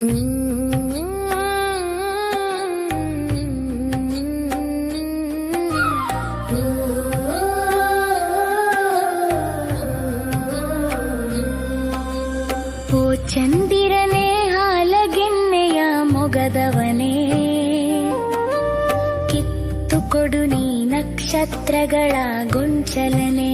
ಓ ಚಂದಿರನೇ ಹಾಲಗೆನ್ನೆಯ ಮೊಗದವನೇ ಕಿತ್ತುಕೊಡು ನೀ ನಕ್ಷತ್ರಗಳ ಗೊಂಚಲನೆ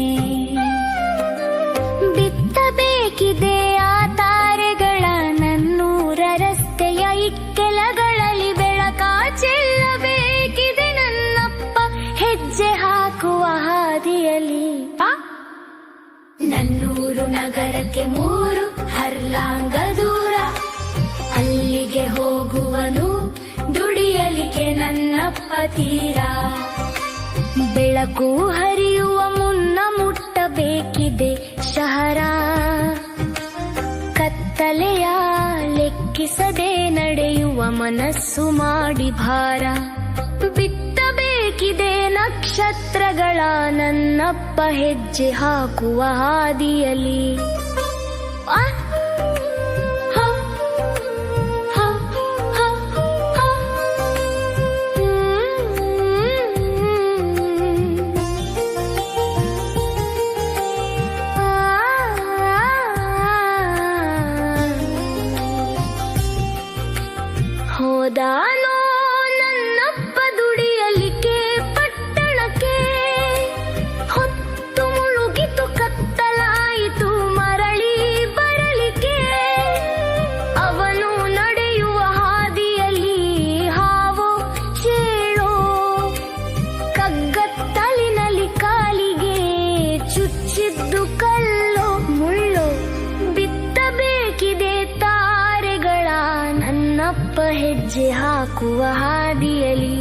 ನಗರಕ್ಕೆ ಮೂರು ಹರ್ಲಾಂಗ ದೂರ. ಅಲ್ಲಿಗೆ ಹೋಗುವನು ದುಡಿಯಲಿಕ್ಕೆ ನನ್ನ ತೀರ. ಬೆಳಕು ಹರಿಯುವ ಮುನ್ನ ಮುಟ್ಟಬೇಕಿದೆ ಶಹರ. ಕತ್ತಲೆಯ ಲೆಕ್ಕಿಸದೆ ನಡೆಯುವ ಮನಸ್ಸು ಮಾಡಿ ಭಾರ. ಬಿತ್ತಬೇಕಿದೆ ನಕ್ಷತ್ರಗಳ ನನ್ನಪ್ಪ ಹೆಜ್ಜೆ ಹಾಕುವ ಹಾದಿಯಲ್ಲಿ. ಹೋದಾನು ಹೆಜ್ಜೆ ಹಾಕುವ ಹಾದಿಯಲಿ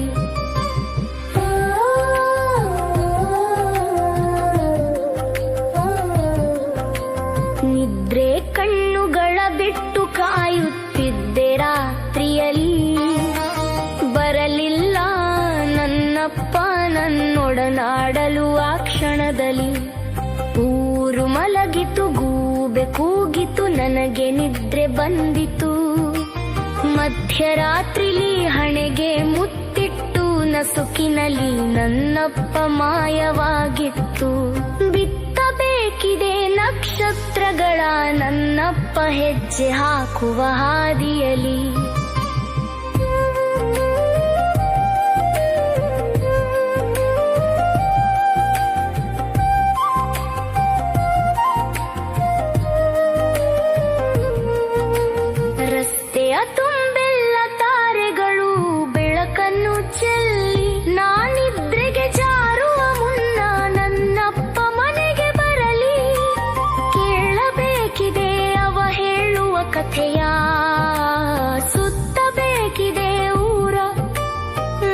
ನಿದ್ರೆ ಕಣ್ಣುಗಳ ಬಿಟ್ಟು ಕಾಯುತ್ತಿದ್ದೆ ರಾತ್ರಿಯಲ್ಲಿ. ಬರಲಿಲ್ಲ ನನ್ನಪ್ಪ ನನ್ನೊಡನಾಡಲು ಆ ಕ್ಷಣದಲ್ಲಿ. ಊರು ಮಲಗಿತು, ಗೂಬೆ ಕೂಗಿತು, ನನಗೆ ನಿದ್ರೆ ಬಂದಿತು. ಮಧ್ಯರಾತ್ರಿಲಿ ಹಣೆಗೆ ಮುತ್ತಿಟ್ಟು ನಸುಕಿನಲ್ಲಿ ನನ್ನಪ್ಪ ಮಾಯವಾಗಿತ್ತು. ಬಿತ್ತಬೇಕಿದೆ ನಕ್ಷತ್ರಗಳ ನನ್ನಪ್ಪ ಹೆಜ್ಜೆ ಹಾಕುವ ಹಾದಿಯಲ್ಲಿ. ಕಥೆಯ? ಸುತ್ತಬೇಕಿದೆ ಊರ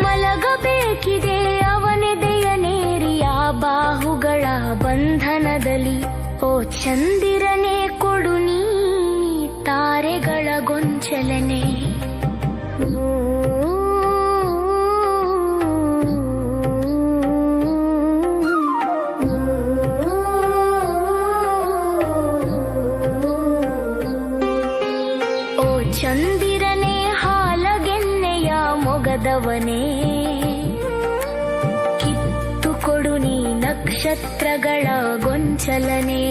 ಮಲಗಬೇಕಿದೆ ಅವನೆದೆಯ ನೇರಿಯ ಬಾಹುಗಳ ಬಂಧನದಲ್ಲಿ. ಓ ಚಂದಿರನೇ ಕೊಡು ನೀ ತಾರೆಗಳ ಗೊಂಚಲನೆ. ಮೊಗದವನೇ ಕಿತ್ತುಕೊಡು ನೀ ನಕ್ಷತ್ರಗಳ ಗೊಂಚಲನೆ.